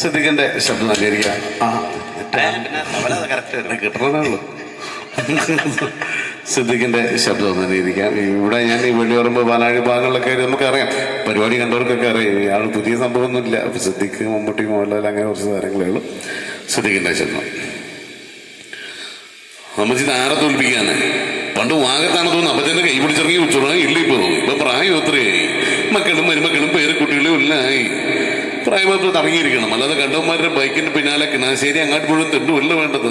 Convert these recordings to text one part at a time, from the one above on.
സിദ്ദിഖിന്റെ ശബ്ദം ആ കിട്ടണേ ഉള്ളൂ. സിദ്ദിഖിന്റെ ശബ്ദം നല്ലതായിരിക്കാം ഇവിടെ ഞാൻ ഈ വെള്ളിയോറമ്പ് പാലാഴി ഭാഗങ്ങളിലൊക്കെ നമുക്കറിയാം. പരിപാടി കണ്ടവർക്കൊക്കെ അറിയാം. ഇയാൾ പുതിയ സംഭവമൊന്നുമില്ല. അപ്പൊ സിദ്ദിഖ് മമ്മൂട്ടി മോഹൻലാൽ അങ്ങനെ കുറച്ച് കാര്യങ്ങളേ ഉള്ളൂ. സിദ്ദിഖിന്റെ ശബ്ദം. അമ്മച്ചി ആരെ തോൽപ്പിക്കാന് പണ്ട് വാഗത്താണ് തോന്നുന്നു തന്നെ കൈ പിടിച്ചിറങ്ങി ഉച്ചോളാം ഇള്ളി പോകും ഇപ്പൊ പ്രായം എത്രയായി? മക്കളും മരുമക്കളും പേര് കുട്ടികളും എല്ലാം ആയി പ്രായമാത്ര ഇറങ്ങിയിരിക്കണം അല്ലാതെ കണ്ടവന്മാരുടെ ബൈക്കിന്റെ പിന്നാലെ കിണാശ്ശേരി അങ്ങാട്ട് മുഴുവൻ തെണ്ടുമല്ല വേണ്ടത്.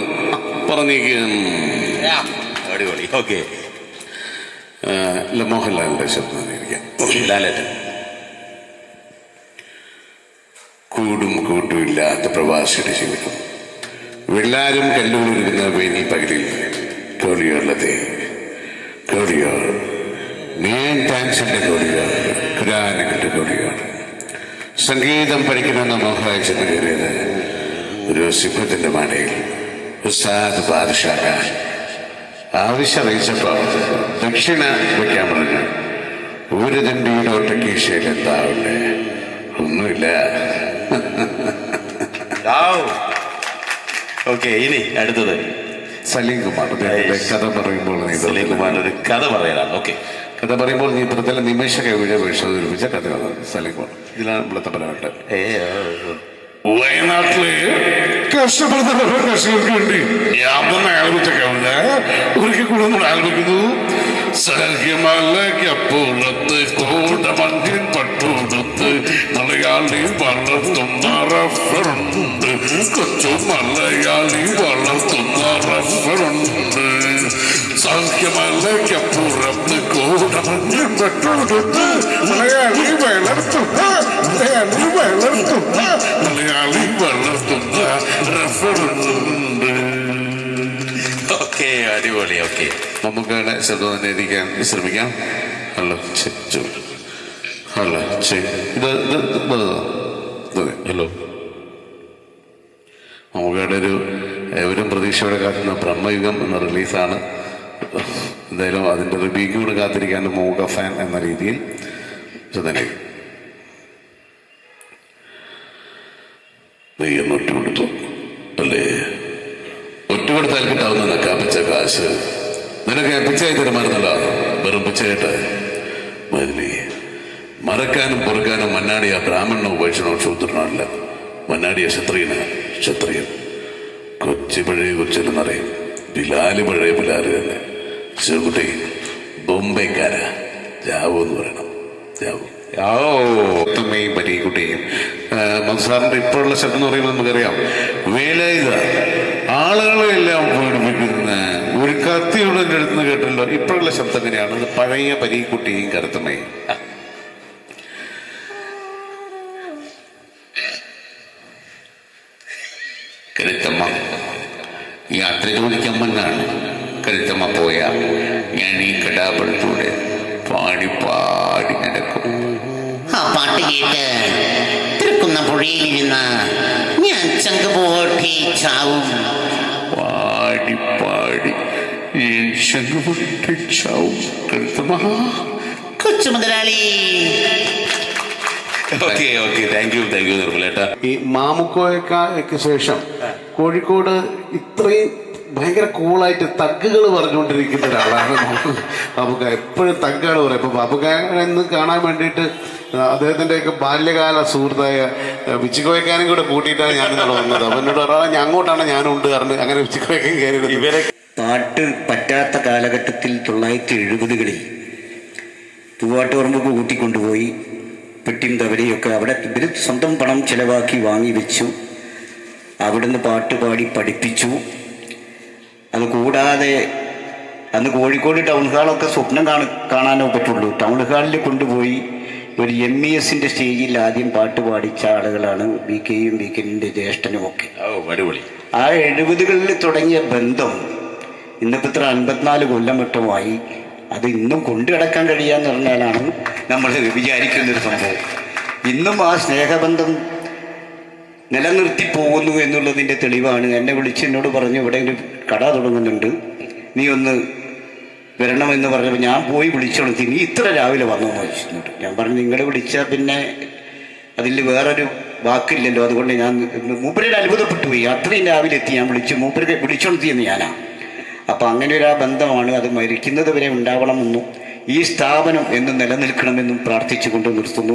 പറഞ്ഞിരിക്കുകയാണ്. അടിപൊളി. ഓക്കെ. മോഹൻലാലിന്റെ ശബ്ദം കൂടും കൂട്ടും ഇല്ലാത്ത പ്രവാസിയുടെ ജീവിതം. വെള്ളാരും കല്ലൂരിരുന്ന വേനൽ പകലിൽ കോളിയുള്ളത് കോളിയോ മെയിൻ ഡാൻസിന്റെ കോളിയോ കുരാനകളുടെ കോളിയോ സംഗീതം പഠിക്കണമെന്ന ചെന്ന് കയറിയത് ഒരു സിംഹത്തിന്റെ മടയിൽ ഉസ്താദ് ബാദുഷാക്കാൻ ആവശ്യം അറിയിച്ചപ്പോ ദക്ഷിണ വയ്ക്കാൻ പറഞ്ഞു. ഒരു തണ്ടിയുടെ ഒട്ടക്കീശയിൽ എന്താ ഉള്ളേ? ഒന്നുമില്ല. ഓക്കെ ഇനി അടുത്തത്. സലീം കുമാർ കഥ പറയുമ്പോൾ സലീം കുമാർ ഒരു കഥ പറയാനാണ് ഓക്കെ. കഥ പറയുമ്പോൾ നീ ഇത്തരത്തിലെ നിമിഷ കവിഴ വീഴ്ച ഒരുമിച്ച കഥയാണ് സലീം കുമാർ ഇതിലാണ് ഇവിടുത്തെ പരമായിട്ട് വയനാട്ടിലെ കഷ്ടപ്പെടുന്ന കർഷകർക്ക് വേണ്ടി ഞാൻ തന്നെ ഒരിക്കൽ കൂടെ നമ്മൾ ആലോചിക്കുന്നു. സഹ്യമല്ലപ്പുറത്ത് കോടമഞ്ഞിൻ പട്ടുടുത്ത് മലയാളി വളർത്തുന്ന റഫറുണ്ട് കൊച്ചു മലയാളി വളർത്തുന്ന റഫറുണ്ട് സഹ്യമല്ലപ്പുറത്ത് കോടമഞ്ഞിൻ പട്ടുകൊടുത്ത് മലയാളി വളർത്തുന്ന മലയാളി വളർത്തുന്ന മലയാളി വളർത്തുന്ന റഫറുണ്ട് ഓക്കെ അടിപൊളി ഓക്കെ നമുക്കവിടെ ശബ്ദം തന്നെ ഇരിക്കാൻ ശ്രമിക്കാം ഹലോ. ഹലോ ഇത് ഇത്. ഹലോ നമുക്കവിടെ ഒരു എവരും പ്രതീക്ഷയോടെ കാത്തുന്ന ബ്രഹ്മയുഗം എന്ന റിലീസാണ് എന്തായാലും അതിന്റെ റിവ്യൂക്ക് കൂടെ കാത്തിരിക്കാൻ മൂക ഫാൻ എന്ന രീതിയിൽ തന്നെ നെയ്യൊന്ന് ഒറ്റ കൊടുത്തു. അല്ലേ? ഒറ്റ കിട്ടാവുന്ന കിട്ടാവുന്ന അപ്പിച്ച കാശ്. നിനക്ക് പിച്ചയായി തരുമായിരുന്നല്ല വെറും പിച്ചയായിട്ട്. മതിലി മറക്കാനും പൊറുക്കാനും മന്നാടിയ ബ്രാഹ്മണനോ വൈഷ്ണവോ ശൂദ്രനല്ല മന്നാടിയ ക്ഷത്രിയന്. ക്ഷത്രിയൻ. കൊച്ചി പഴയ കൊച്ചിനെന്നറിയും ബിലാൽ പഴയ ബിലാൽ തന്നെ. ചെറുകുട്ടി ബോംബെക്കാര. ജാവു എന്ന് പറയണം. ജാവു ഓത്തുമ്മയും പരീക്കുട്ടിയും മൻസാറിന്റെ ഇപ്പോഴുള്ള ശബ്ദം എന്ന് പറയുമ്പോൾ നമുക്കറിയാം. വേലായുധ ആളുകളെ എല്ലാം പേടിപ്പിക്കുന്ന ഒരു കത്തിയുടെ അടുത്ത് നിന്ന് കേട്ടല്ലോ. ഇപ്പോഴുള്ള ശബ്ദം എങ്ങനെയാണ് പഴയ പരീക്കുട്ടിയും കരുത്തമ്മയും കരുത്തമ്മ യാത്ര ചോദിക്കാൻ വന്നാണ്. കരുത്തമ്മ പോയ ഞാൻ ഈ കടാപടത്തൂടെ പാടി പാടി നടക്കും. ആ പാട്ട് കേട്ട് തിരക്കുന്ന പുഴയിലിരുന്ന ഞാൻ ചങ്ക് പോട്ടി ചാവും. പാടി പാടി ഞാൻ ചാവും. കരുത്തമ്മ കൊച്ചു മുതലാളി. Okay okay. താങ്ക് യു ഈ മാമുക്കോയ്ക്ക് ശേഷം കോഴിക്കോട് ഇത്രയും ഭയങ്കര കൂളായിട്ട് തഗ്ഗുകൾ പറഞ്ഞുകൊണ്ടിരിക്കുന്ന ഒരാളാണ് ബാബുക്ക എപ്പോഴും തഗ്ഗാണ് പറയും അപ്പൊ ബാബുക്കാരെന്ന് കാണാൻ വേണ്ടിയിട്ട് അദ്ദേഹത്തിന്റെയൊക്കെ ബാല്യകാല സുഹൃത്തായ വിച്ചിക്കോയക്കാനും കൂടെ കൂട്ടിയിട്ടാണ് ഞാനിന്നലെ വന്നത്. അപ്പം എന്നോട് ഒരാളെ ഞാൻ അങ്ങോട്ടാണ് ഞാനും ഉണ്ട് കാരണം അങ്ങനെ വിച്ചിക്കോയക്കാൻ കയറി ഇവരെ പാട്ട് പറ്റാത്ത കാലഘട്ടത്തിൽ തൊള്ളായിരത്തി എഴുപതുകളിൽ പൂവാട്ടുപറമ്പ് കൂട്ടിക്കൊണ്ടുപോയി പെട്ടിയും തവരയൊക്കെ അവിടെ ഇവർ സ്വന്തം പണം ചിലവാക്കി വാങ്ങി വെച്ചു. അവിടുന്ന് പാട്ട് പാടി പഠിപ്പിച്ചു. അത് കൂടാതെ അന്ന് കോഴിക്കോട് ടൗൺ ഹാളൊക്കെ സ്വപ്നം കാണ കാണാനോ പറ്റുള്ളൂ. ടൗൺ ഹാളിൽ കൊണ്ടുപോയി ഒരു എം ഇ എസിന്റെ സ്റ്റേജിൽ ആദ്യം പാട്ട് പാടിച്ച ആളുകളാണ് ബി കെയും ബി കെന്റെ ജ്യേഷ്ഠനും ഒക്കെ. ആ എഴുപതുകളിൽ തുടങ്ങിയ ബന്ധം ഇന്നിപ്പോൾ ഇത്ര അൻപത്തിനാല് കൊല്ലം വട്ടമായി. അത് ഇന്നും കൊണ്ടു കിടക്കാൻ കഴിയാന്ന് പറഞ്ഞാലാണ് നമ്മൾ വിചാരിക്കുന്നൊരു സംഭവം. ഇന്നും ആ സ്നേഹബന്ധം നിലനിർത്തി പോകുന്നു എന്നുള്ളതിന്റെ തെളിവാണ്. എന്നെ വിളിച്ച് എന്നോട് പറഞ്ഞു ഇവിടെ കട തുടങ്ങുന്നുണ്ട്. നീ ഒന്ന് വരണമെന്ന് പറഞ്ഞപ്പോൾ ഞാൻ പോയി വിളിച്ചോളത്തി നീ ഇത്ര രാവിലെ വന്നു ചോദിച്ചിട്ടുണ്ട്. ഞാൻ പറഞ്ഞു നിങ്ങൾ വിളിച്ചാൽ പിന്നെ അതിൽ വേറൊരു വാക്കില്ലല്ലോ. അതുകൊണ്ട് ഞാൻ മൂപ്പരുടെ അത്ഭുതപ്പെട്ടു പോയി. അത്രയും രാവിലെ എത്തി ഞാൻ വിളിച്ചു. മൂപ്പരെ വിളിച്ചോണ്ടിയെന്ന് ഞാനാ. അപ്പോൾ അങ്ങനെ ഒരു ആ ബന്ധമാണ്. അത് മരിക്കുന്നത് വരെ ഉണ്ടാവണമെന്നും ഈ സ്ഥാപനം എന്ന് നിലനിൽക്കണമെന്നും പ്രാർത്ഥിച്ചുകൊണ്ട് നിർത്തുന്നു.